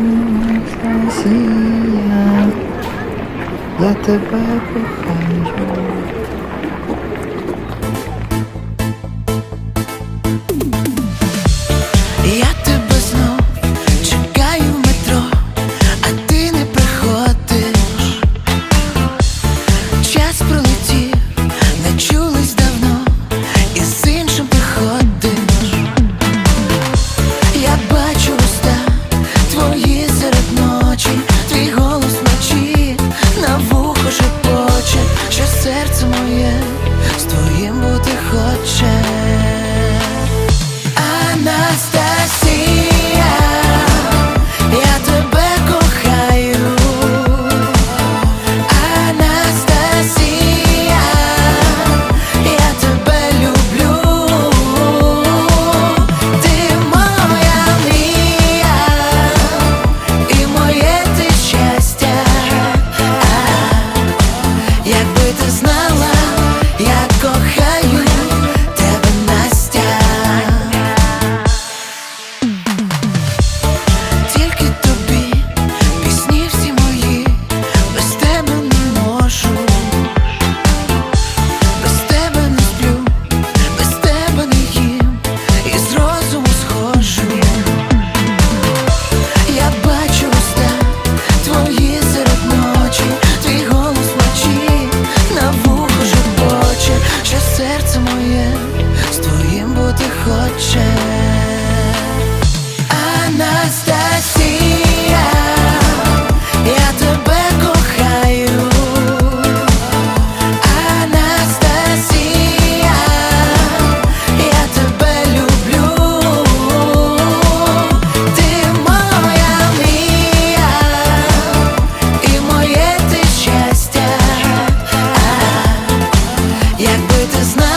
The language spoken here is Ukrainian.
Анастасія, я тебе кохаю. ты знаешь.